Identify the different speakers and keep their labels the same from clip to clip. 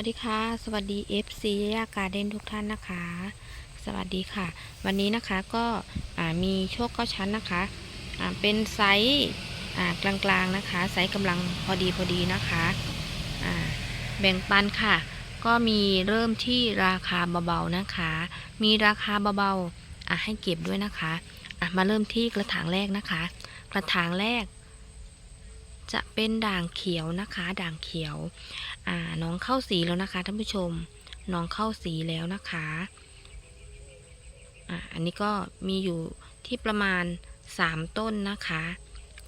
Speaker 1: วัสดีค่ะ สวัสดี FC ยาการเด่นทุกท่านนะคะ สวัสดีค่ะ วันนี้นะคะก็มีโชคเก้าชั้นนะคะเป็นไซส์กลางๆนะคะ ไซส์กำลังพอดีพอดีนะคะแบ่งปันค่ะ ก็มีเริ่มที่ราคาเบาๆนะคะ มีราคาเบาๆให้เก็บด้วยนะคะะมาเริ่มที่กระถางแรกนะคะ กระถางแรก จะเป็นด่างเขียวนะคะ ด่างเขียว อ่า น้องเข้าสีแล้วนะคะท่านผู้ชม น้องเข้าสีแล้วนะคะ อ่า อันนี้ก็มีอยู่ที่ประมาณ 3 ต้นนะคะ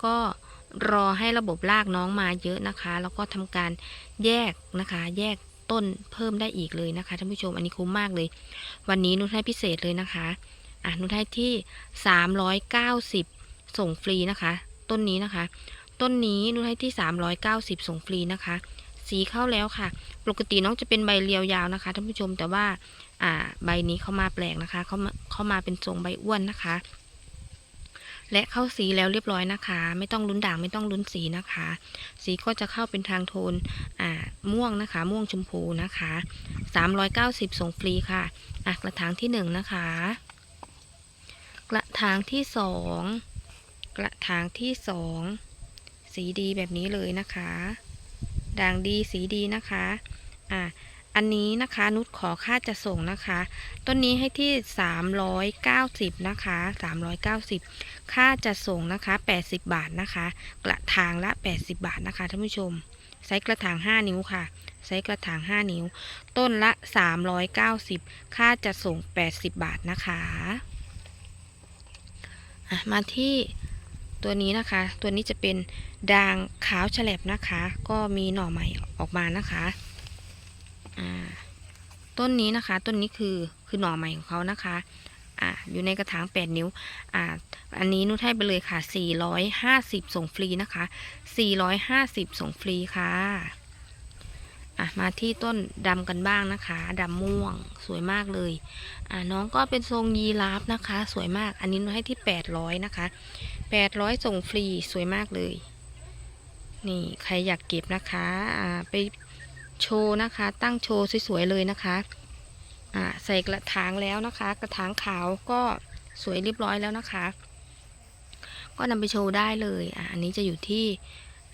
Speaker 1: ก็รอให้ระบบรากน้องมาเยอะนะคะ แล้วก็ทำการแยกนะคะ แยกต้นเพิ่มได้อีกเลยนะคะท่านผู้ชม อันนี้คุ้มมากเลย วันนี้นุชให้พิเศษเลยนะคะ อ่านุชให้ที่ 390 ส่งฟรีนะคะ ต้นนี้นะคะ ต้นนี้นุชให้ที่ 390 ส่งฟรีนะคะ สีเข้าแล้วค่ะ ปกติน้องจะเป็นใบเรียวยาวนะคะท่านผู้ชมแต่ว่าอ่าใบนี้เข้ามาแปลกนะคะ เข้ามาเข้ามาเป็นทรงใบอ้วนนะคะ และเข้าสีแล้วเรียบร้อยนะคะ ไม่ต้องลุ้นด่างไม่ต้องลุ้นสีนะคะ สีก็จะเข้าเป็นทางโทนอ่าม่วงนะคะ ม่วงชมพูนะคะ 390 ส่งฟรีค่ะอะกระถางที่หนึ่งนะคะ กระถางที่สองกระถางที่สอง สีดีแบบนี้เลยนะคะ ด่างดีสีดีนะคะอะอันนี้นะคะนุชขอค่าจะส่งนะคะ ต้นนี้ให้ที่ 390 นะคะ 390 ค่าจะส่งนะคะ 80 บาทนะคะ กระถางละ 80 บาทนะคะท่านผู้ชมไซส์กระถาง 5 นิ้วค่ะไซส์กระถาง 5 นิ้ว ต้นละ 390 ค่าจะส่ง 80 บาทนะคะะมาที่ ตัวนี้นะคะ ตัวนี้จะเป็นด่างขาวฉลบนะคะ ก็มีหน่อใหม่ออกมานะคะอ่าต้นนี้นะคะต้นนี้คือคือหน่อใหม่ของเขานะคะอ่าอยู่ในกระถาง 8 นิ้วอ่าอันนี้นุชให้ไปเลยค่ะ 450 ส่งฟรีนะคะ 450 ส่งฟรีค่ะอะมาที่ต้นดำกันบ้างนะคะดำม่วงสวยมากเลยอ่าน้องก็เป็นทรงยีราฟนะคะ สวยมากอันนี้นุชให้ที่ 800 นะคะ 800 ส่งฟรีสวยมากเลย นี่ใครอยากเก็บนะคะอ่าไปโชว์นะคะ ตั้งโชว์สวยๆเลยนะคะอ่าใส่กระถางแล้วนะคะ กระถางขาวก็สวยเรียบร้อยแล้วนะคะ ก็นำไปโชว์ได้เลยอ่าอันนี้จะอยู่ที่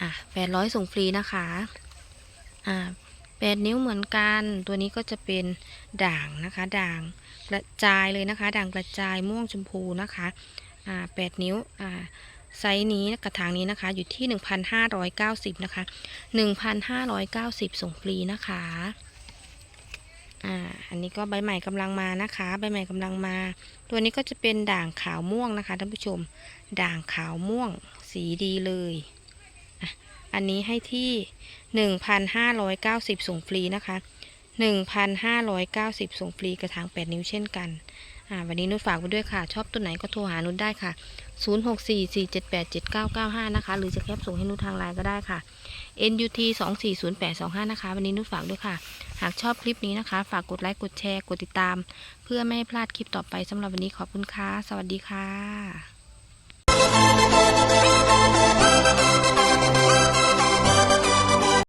Speaker 1: อ่า800 ส่งฟรีนะคะอ่า8นิ้วเหมือนกัน ตัวนี้ก็จะเป็นด่างนะคะ ด่างกระจายเลยนะคะ ด่างกระจายม่วงชมพูนะคะ อ่า8นิ้วอ่าไซส์นี้กระถางนี้นะคะ อยู่ที่ 1,590 นะคะ 1,590 ส่งฟรีนะคะอ่าอันนี้ก็ใบใหม่กำลังมานะคะ ใบใหม่กำลังมา ตัวนี้ก็จะเป็นด่างขาวม่วงนะคะท่านผู้ชม ด่างขาวม่วงสีดีเลยอันนี้ให้ที่ 1,590 ส่งฟรีนะคะ 1,590 ส่งฟรีกระถาง 8 นิ้วเช่นกัน วันนี้นุชฝากไว้ด้วยค่ะ ชอบตัวไหนก็โทรหานุชได้ค่ะ 0644787995 นะคะ หรือจะแคปส่งให้นุชทางไลน์ก็ได้ค่ะ NUT 240825 นะคะ วันนี้นุชฝากด้วยค่ะ หากชอบคลิปนี้นะคะ ฝากกดไลค์ กดแชร์ กดติดตาม เพื่อไม่ให้พลาดคลิปต่อไปสำหรับวันนี้ขอบคุณค่ะ สวัสดีค่ะ